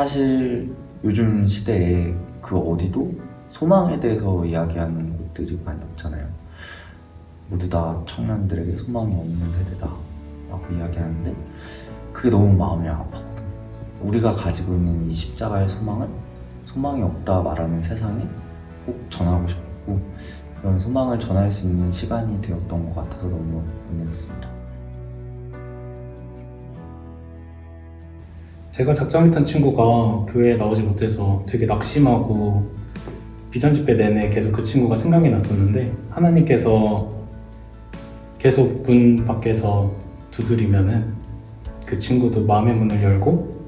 사실 요즘 시대에 그 어디도 소망에 대해서 이야기하는 곳들이 많이 없잖아요. 모두 다 청년들에게 소망이 없는 세대다 라고 이야기하는데 그게 너무 마음이 아팠거든. 우리가 가지고 있는 이 십자가의 소망은 소망이 없다 말하는 세상에 꼭 전하고 싶었고 그런 소망을 전할 수 있는 시간이 되었던 것 같아서 너무 은혜였습니다. 제가 작정했던 친구가 교회에 나오지 못해서 되게 낙심하고 비전 집회 내내 계속 그 친구가 생각이 났었는데 하나님께서 계속 문 밖에서 두드리면은 그 친구도 마음의 문을 열고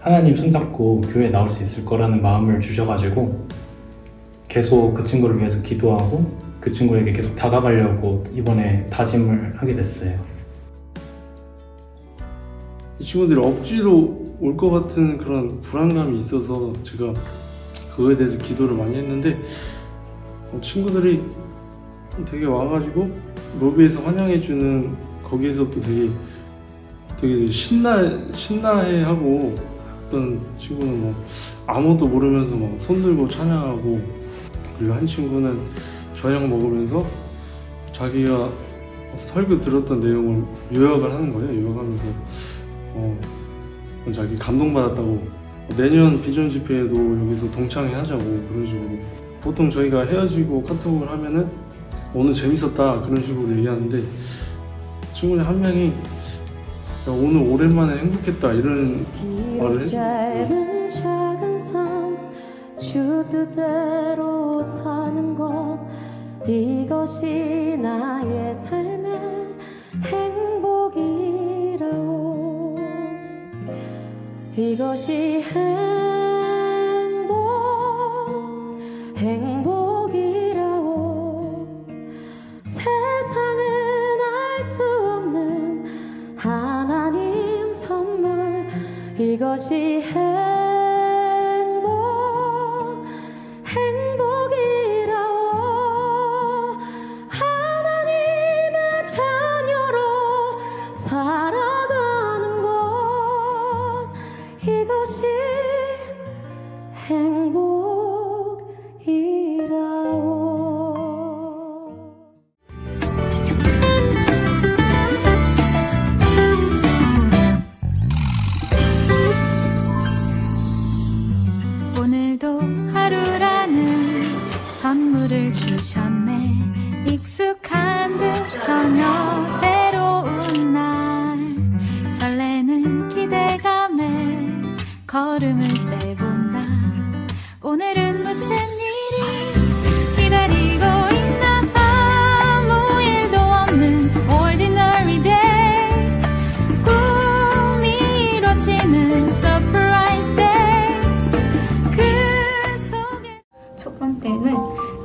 하나님 손잡고 교회에 나올 수 있을 거라는 마음을 주셔가지고 계속 그 친구를 위해서 기도하고 그 친구에게 계속 다가가려고 이번에 다짐을 하게 됐어요. 이 친구들이 억지로 올 것 같은 그런 불안감이 있어서 제가 그거에 대해서 기도를 많이 했는데 어, 친구들이 되게 와가지고 로비에서 환영해주는 거기에서부터 되게 되게 신나 신나해하고 어떤 친구는 뭐 아무것도 모르면서 막 손들고 찬양하고 그리고 한 친구는 저녁 먹으면서 자기가 설교 들었던 내용을 요약을 하는 거예요. 요약하면서 어, 자기 감동받았다고. 내년 비전 집회에도 여기서 동창회 하자고 그런 식으로 보통 저희가 헤어지고 카톡을 하면은 오늘 재밌었다 그런 식으로 얘기하는데 친구 중에 한 명이 야, 오늘 오랜만에 행복했다 이런 말을 길 해줘요. 이것이 행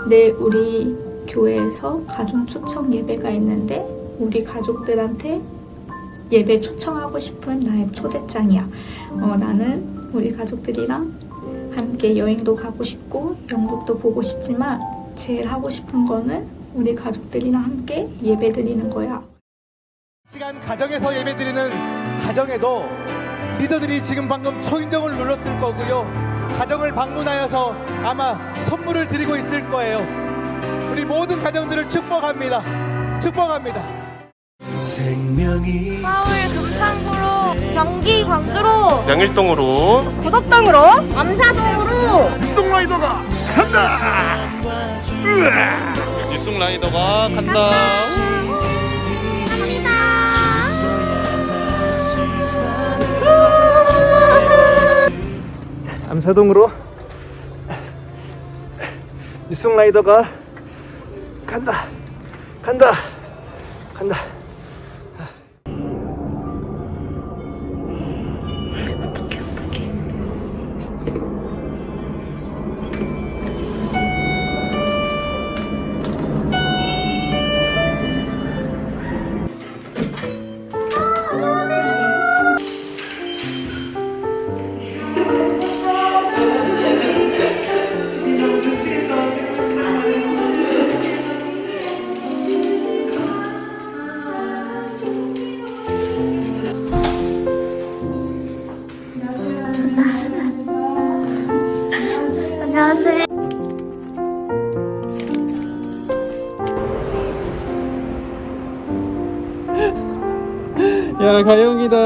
내일 우리 교회에서 가족 초청 예배가 있는데 우리 가족들한테 예배 초청하고 싶은 나의 초대장이야. 어, 나는 우리 가족들이랑 함께 여행도 가고 싶고 영국도 보고 싶지만 제일 하고 싶은 거는 우리 가족들이랑 함께 예배 드리는 거야. 시간 가정에서 예배 드리는 가정에도 리더들이 지금 방금 초인종을 눌렀을 거고요. 가정을 방문하여서 아마 선물을 드리고 있을 거예요. 우리 모든 가정들을 축복합니다. 축복합니다. 서울 금창구로 경기 광주로 양일동으로 고덕동으로 암사동으로 뉴스 라이더가 간다. 암사동으로 뉴송라이더가 간다. 간다. 간다. 안녕하세요. 야 가영이다.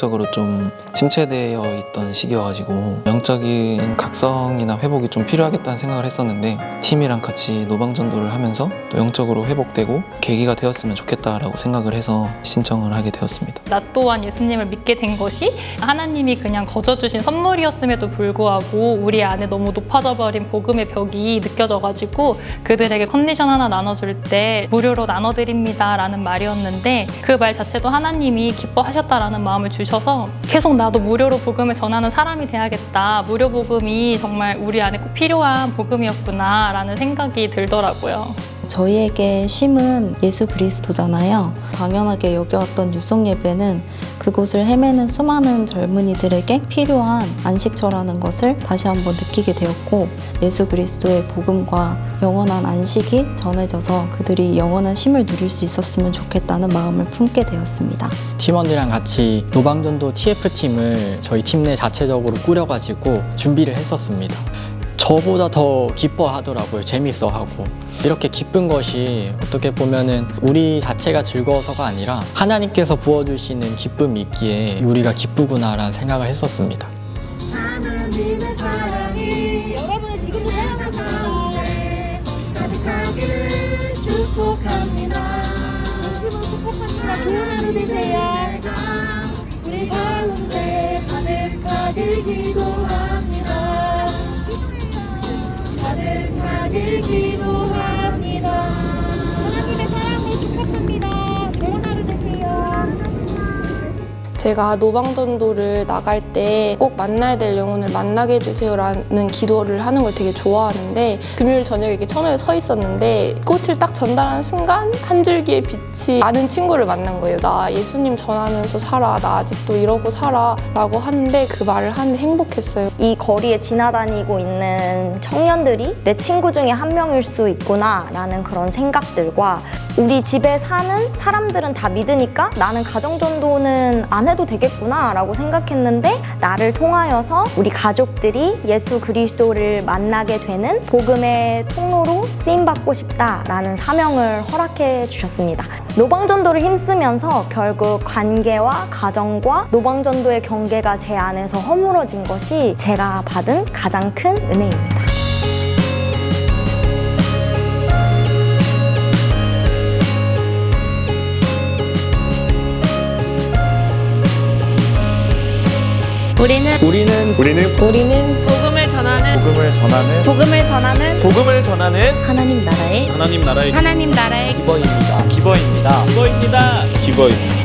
영적으로 좀 침체되어 있던 시기여가지고 영적인 각성이나 회복이 좀 필요하겠다는 생각을 했었는데 팀이랑 같이 노방전도를 하면서 또 영적으로 회복되고 계기가 되었으면 좋겠다라고 생각을 해서 신청을 하게 되었습니다. 나 또한 예수님을 믿게 된 것이 하나님이 그냥 거저 주신 선물이었음에도 불구하고 우리 안에 너무 높아져 버린 복음의 벽이 느껴져가지고 그들에게 컨디션 하나 나눠줄 때 무료로 나눠드립니다 라는 말이었는데 그 말 자체도 하나님이 기뻐하셨다라는 마음을 주 셔서 계속 나도 무료로 복음을 전하는 사람이 돼야겠다 무료 복음이 정말 우리 안에 꼭 필요한 복음이었구나 라는 생각이 들더라고요. 저희에게 쉼은 예수 그리스도잖아요. 당연하게 여겨왔던 유송 예배는 그곳을 헤매는 수많은 젊은이들에게 필요한 안식처라는 것을 다시 한번 느끼게 되었고 예수 그리스도의 복음과 영원한 안식이 전해져서 그들이 영원한 쉼을 누릴 수 있었으면 좋겠다는 마음을 품게 되었습니다. 팀원들이랑 같이 노방전도 TF팀을 저희 팀 내 자체적으로 꾸려가지고 준비를 했었습니다. 저보다 더 기뻐하더라고요. 재밌어하고. 이렇게 기쁜 것이 어떻게 보면은 우리 자체가 즐거워서가 아니라 하나님께서 부어주시는 기쁨이 있기에 우리가 기쁘구나라는 생각을 했었습니다. 하나님의 사랑이 여러분을 지금도 사랑하사 가득하기를 축복합니다. 축복합니다. 좋은 하루 되세요. 가득 제가 노방전도를 나갈 때 꼭 만나야 될 영혼을 만나게 해주세요라는 기도를 하는 걸 되게 좋아하는데 금요일 저녁에 이렇게 천호에 서 있었는데 꽃을 딱 전달하는 순간 한 줄기의 빛이 아는 친구를 만난 거예요. 나 예수님 전하면서 살아. 나 아직도 이러고 살아. 라고 하는데 그 말을 하는데 행복했어요. 이 거리에 지나다니고 있는 청년들이 내 친구 중에 한 명일 수 있구나 라는 그런 생각들과 우리 집에 사는 사람들은 다 믿으니까 나는 가정전도는 안 해도 되겠구나 라고 생각했는데 나를 통하여서 우리 가족들이 예수 그리스도를 만나게 되는 복음의 통로로 쓰임받고 싶다라는 사명을 허락해 주셨습니다. 노방전도를 힘쓰면서 결국 관계와 가정과 노방전도의 경계가 제 안에서 허물어진 것이 제가 받은 가장 큰 은혜입니다. 우리는 우리는 우리는 우리는 복음을 전하는 복음을 전하는 복음을 전하는 복음을 전하는 하나님 나라의 하나님 나라의 하나님 나라의 기버입니다. 기버입니다. 기버입니다. 기버입니다.